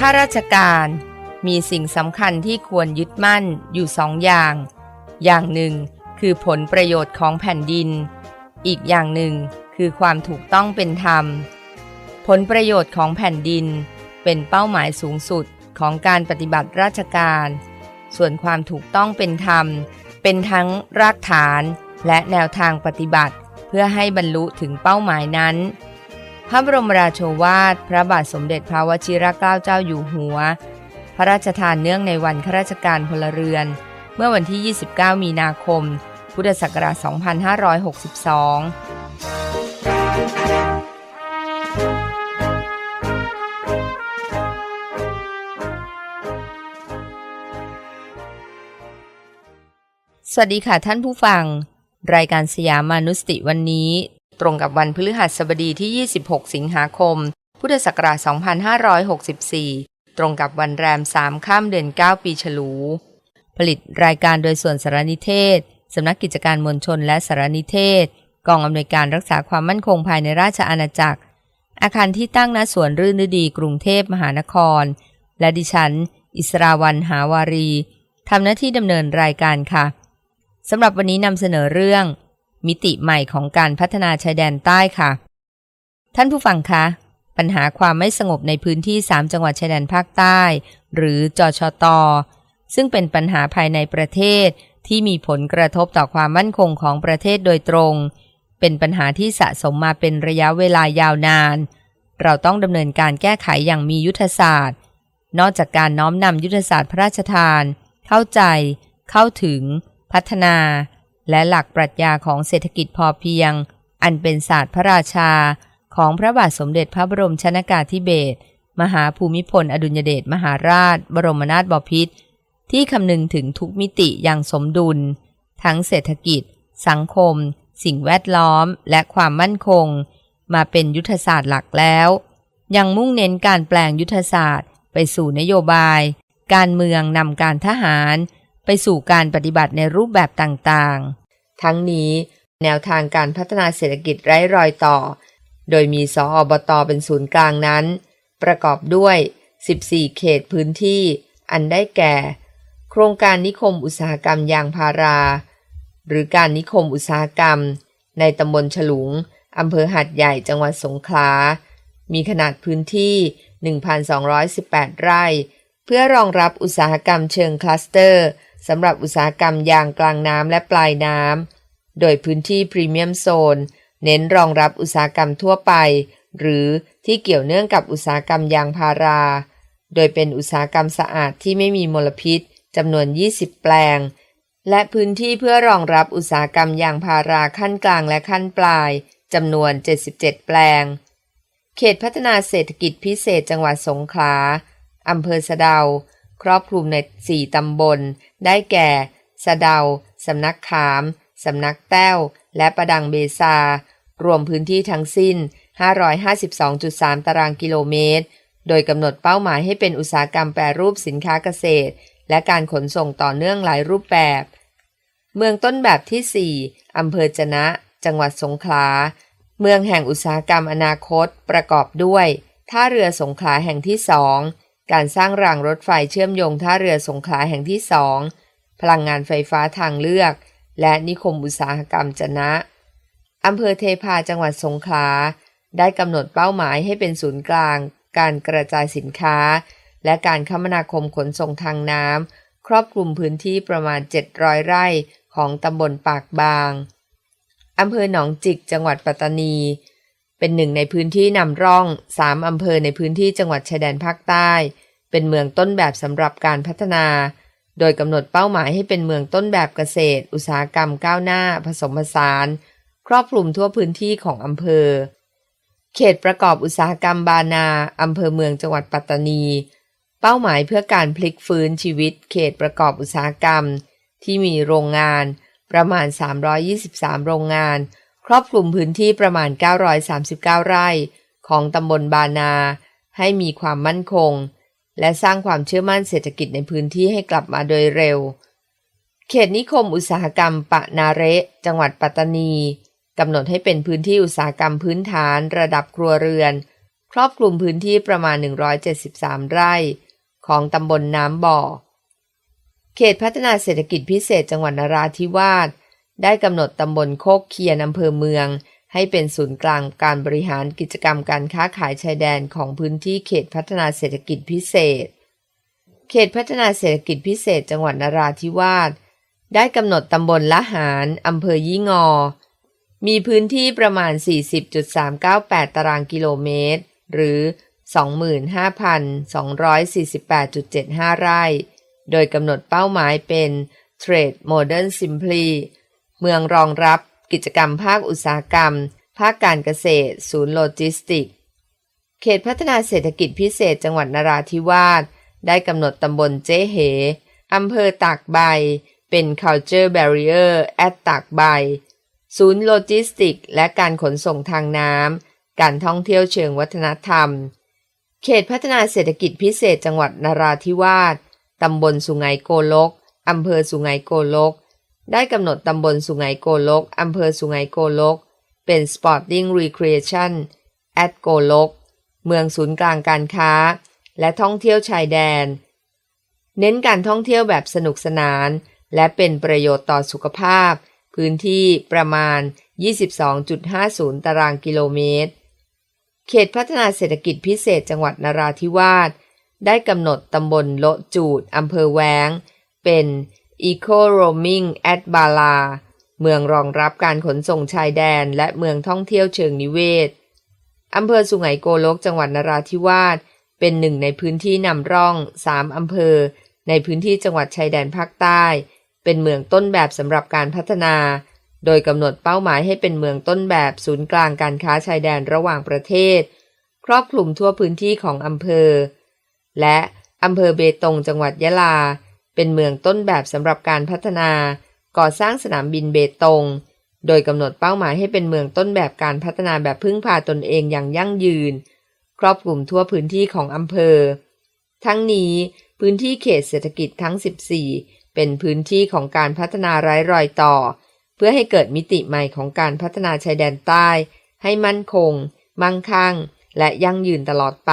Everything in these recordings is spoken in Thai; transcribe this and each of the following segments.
ข้าราชการมีสิ่งสำคัญที่ควรยึดมั่นอยู่สองอย่าง อย่างหนึ่งคือผลประโยชน์ของแผ่นดิน อีกอย่างหนึ่งคือความถูกต้องเป็นธรรม ผลประโยชน์ของแผ่นดิน เป็นเป้าหมายสูงสุดของการปฏิบัติราชการ ส่วนความถูกต้องเป็นธรรม เป็นทั้งรากฐานและแนวทางปฏิบัติ เพื่อให้บรรลุถึงเป้าหมายนั้น พระบรมราโชวาท พระบาทสมเด็จพระวชิรเกล้าเจ้าอยู่หัว พระราชทานเนื่องในวันข้าราชการพลเรือน เมื่อวันที่ 29 มีนาคม พุทธศักราช 2562สวัสดีค่ะท่านผู้ฟัง รายการสยามมานุสติวันนี้ ตรงกับวันพฤหัสบดีที่ 26 สิงหาคม พุทธศักราช 2564 ตรงกับวันแรม 3 ข้ามเดือน 9 ปีฉลู ผลิตรายการโดยส่วนสารนิเทศ สำนักกิจการมวลชนและสารนิเทศ กองอำนวยการรักษาความมั่นคงภายในราชอาณาจักร อาคารที่ตั้งณสวนรื่นฤดีกรุงเทพมหานคร และดิฉัน อิสราวันหาวารีทำหน้าที่ดำเนินรายการค่ะสำหรับวันนี้นำเสนอเรื่อง มิติใหม่ของการพัฒนาชายแดนใต้ค่ะ ท่านผู้ฟังคะ ปัญหาความไม่สงบในพื้นที่ 3 จังหวัดชายแดนภาคใต้ หรือจชตซึ่งเป็นปัญหาภายในประเทศที่มีผลกระทบต่อความมั่นคงของประเทศโดยตรง เป็นปัญหาที่สะสมมาเป็นระยะเวลายาวนาน เราต้องดำเนินการแก้ไขอย่างมียุทธศาสตร์ นอกจากการน้อมนำยุทธศาสตร์พระราชทาน เข้าใจ เข้าถึง พัฒนา และหลักปรัชญาของเศรษฐกิจพอเพียง อันเป็นศาสตร์พระราชา ของพระบาทสมเด็จพระบรมชนากาธิเบศรมหาภูมิพล อดุลยเดชมหาราช บรมนาถบพิตรที่คำนึงถึงทุกมิติอย่างสมดุล ทั้งเศรษฐกิจ สังคม สิ่งแวดล้อม และความมั่นคง มาเป็นยุทธศาสตร์หลักแล้ว ยังมุ่งเน้นการแปลงยุทธศาสตร์ ไปสู่นโยบาย การเมืองนำการทหาร ไปสู่การปฏิบัติในรูปแบบต่างๆ ทั้งนี้แนวทางการพัฒนาเศรษฐกิจไร้รอยต่อ โดยมีสออบตเป็นศูนย์กลางนั้น ประกอบด้วย 14 เขตพื้นที่ อันได้แก่ โครงการนิคมอุตสาหกรรมยางพารา หรือการนิคมอุตสาหกรรม ในตำบลฉลุงอำเภอหัดใหญ่จังหวัดสงขลา มีขนาดพื้นที่ 1,218 ไร่ เพื่อรองรับอุตสาหกรรมเชิงคลัสเตอร์ สำหรับอุตสาหกรรมยางกลางน้ำและปลายน้ำ โดยพื้นที่พรีเมียมโซน เน้นรองรับอุตสาหกรรมทั่วไป หรือที่เกี่ยวเนื่องกับอุตสาหกรรมยางพารา โดยเป็นอุตสาหกรรมสะอาดที่ไม่มีมลพิษจำนวน 20 แปลง และพื้นที่เพื่อรองรับอุตสาหกรรมยางพาราขั้นกลางและขั้นปลายจำนวน 77 แปลง เขตพัฒนาเศรษฐกิจพิเศษจังหวัดสงขลาอำเภอสะเดา ครอบคลุมใน 4 ตำบล ได้แก่ สะเดา สำนักขาม สำนักแต้ว และประดังเบซา รวมพื้นที่ทั้งสิ้น 552.3 ตารางกิโลเมตร โดยกำหนดเป้าหมายให้เป็นอุตสาหกรรมแปรรูปสินค้าเกษตร และการขนส่งต่อเนื่องหลายรูปแบบ เมืองต้นแบบที่ 4อำเภอจะนะ จังหวัดสงขลา เมืองแห่งอุตสาหกรรมอนาคต ประกอบด้วย ท่าเรือสงขลาแห่งที่สอง การสร้างรางรถไฟเชื่อมโยงท่าเรือสงขลาแห่งที่สองพลังงานไฟฟ้าทางเลือก และนิคมอุตสาหกรรมจนะอำเภอเทพาจังหวัดสงขลา ได้กำหนดเป้าหมายให้เป็นศูนย์กลาง การกระจายสินค้า และการคมนาคมขนส่งทางน้ำครอบคลุมพื้นที่ประมาณ 700 ไร่ของตำบลปากบางอำเภอหนองจิกจังหวัดปัตตานี เป็นหนึ่งในพื้นที่นำร่อง3อำเภอในพื้นที่จังหวัดชายแดนภาคใต้ เป็นเมืองต้นแบบสำหรับการพัฒนา โดยกำหนดเป้าหมายให้เป็นเมืองต้นแบบเกษตร อุตสาหกรรมก้าวหน้า ผสมผสาน ครอบคลุมทั่วพื้นที่ของอำเภอ เขตประกอบอุตสาหกรรมบานาอำเภอเมืองจังหวัดปัตตานี เป้าหมายเพื่อการพลิกฟื้นชีวิต เขตประกอบอุตสาหกรรม ที่มีโรงงานประมาณ 323 โรงงาน ครอบคลุมพื้นที่ประมาณ 939 ไร่ของตำบลบานา ให้มีความมั่นคง และสร้างความเชื่อมั่นเศรษฐกิจในพื้นที่ให้กลับมาโดยเร็ว เขตนิคมอุตสาหกรรมปะนาเระ จังหวัดปัตตานีกำหนดให้เป็นพื้นที่อุตสาหกรรมพื้นฐานระดับครัวเรือน ครอบคลุมพื้นที่ประมาณ 173 ไร่ ของตำบลน้ำบ่อ เขตพัฒนาเศรษฐกิจพิเศษจังหวัดนราธิวาส ได้กำหนดตำบลโคกเคียนอำเภอเมือง ให้เป็นศูนย์กลางการบริหารกิจกรรมการค้าขายชายแดนของพื้นที่เขตพัฒนาเศรษฐกิจพิเศษ เขตพัฒนาเศรษฐกิจพิเศษจังหวัดนราธิวาสได้กำหนดตำบลละหารอำเภอยี่งอ มีพื้นที่ประมาณ 40.398 ตารางกิโลเมตร หรือ 25,248.75 ไร่ โดยกำหนดเป้าหมายเป็น Trade Modern Simply เมืองรองรับกิจกรรมภาคอุตสาหกรรม ภาคการเกษตร ศูนย์โลจิสติก เขตพัฒนาเศรษฐกิจพิเศษจังหวัดนราธิวาส ได้กำหนดตำบลเจ๊เหอำเภอตากใบ เป็น Culture Barrier at ตากใบ ศูนย์โลจิสติก และการขนส่งทางน้ำ การท่องเที่ยวเชิงวัฒนธรรม เขตพัฒนาเศรษฐกิจพิเศษจังหวัดนราธิวาส ตำบลสุไหงโกลก อำเภอสุไหงโกลก ได้กำหนดตำบลสุไหงโกลกอำเภอสุไหงโกลก เป็น Sporting Recreation at โกลก เมืองศูนย์กลางการค้า และท่องเที่ยวชายแดน เน้นการท่องเที่ยวแบบสนุกสนาน และเป็นประโยชน์ต่อสุขภาพ พื้นที่ประมาณ 22.50 ตารางกิโลเมตร เขตพัฒนาเศรษฐกิจพิเศษจังหวัดนราธิวาสได้กำหนดตำบลโละจูดอำเภอแวง เป็น Eco Roaming at Bala เมืองรองรับการขนส่งชายแดนและเมืองท่องเที่ยวเชิงนิเวศ อำเภอสุไหงโกลกจังหวัดนราธิวาส เป็นหนึ่งในพื้นที่นำร่อง 3 อำเภอ ในพื้นที่จังหวัดชายแดนภาคใต้ เป็นเมืองต้นแบบสำหรับการพัฒนา โดยกำหนดเป้าหมายให้เป็นเมืองต้นแบบศูนย์กลางการค้าชายแดนระหว่างประเทศ ครอบคลุมทั่วพื้นที่ของอำเภอ และอำเภอเบตงจังหวัดยะลา เป็นเมืองต้นแบบสำหรับการพัฒนา ก่อสร้างสนามบินเบตง โดยกำหนดเป้าหมายให้เป็นเมืองต้นแบบการพัฒนาแบบพึ่งพาตนเองอย่างยั่งยืน ครอบคลุมทั่วพื้นที่ของอำเภอ ทั้งนี้พื้นที่เขตเศรษฐกิจทั้ง 14 เป็นพื้นที่ของการพัฒนาไร้รอยต่อ เพื่อให้เกิดมิติใหม่ของการพัฒนาชายแดนใต้ ให้มั่นคง มั่งคั่ง และยั่งยืนตลอดไป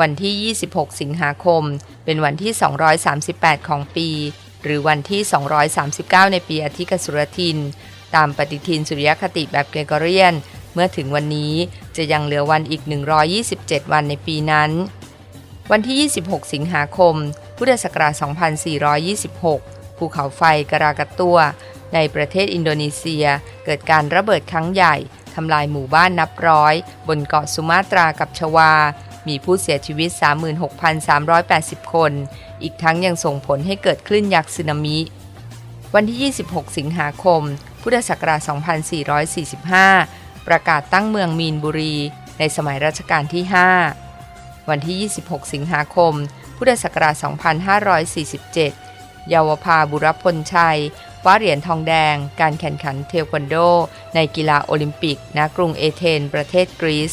วันที่ 26 สิงหาคม เป็นวันที่ 238 ของปี หรือวันที่ 239 ในปีอธิกสุรทิน ตามปฏิทินสุริยคติแบบเกรกอเรียน เมื่อถึงวันนี้จะยังเหลือวันอีก 127 วันในปีนั้น วันที่ 26 สิงหาคม พุทธศักราช 2426 ภูเขาไฟกรากะตัว ในประเทศอินโดนีเซีย เกิดการระเบิดครั้งใหญ่ทำลายหมู่บ้านนับร้อย บนเกาะสุมาตรากับชวา มีผู้เสียชีวิต 36,380 คน อีกทั้งยังส่งผลให้เกิดคลื่นยักษ์สึนามิ วันที่ 26 สิงหาคม พุทธศักราช 2445 ประกาศตั้งเมืองมีนบุรี ในสมัยรัชกาลที่ 5 วันที่ 26 สิงหาคม พุทธศักราช 2547 เยาวภาบุรพลชัยคว้าเหรียญทองแดง การแข่งขันเทควันโด ในกีฬาโอลิมปิกณกรุงเอเธนประเทศกรีซ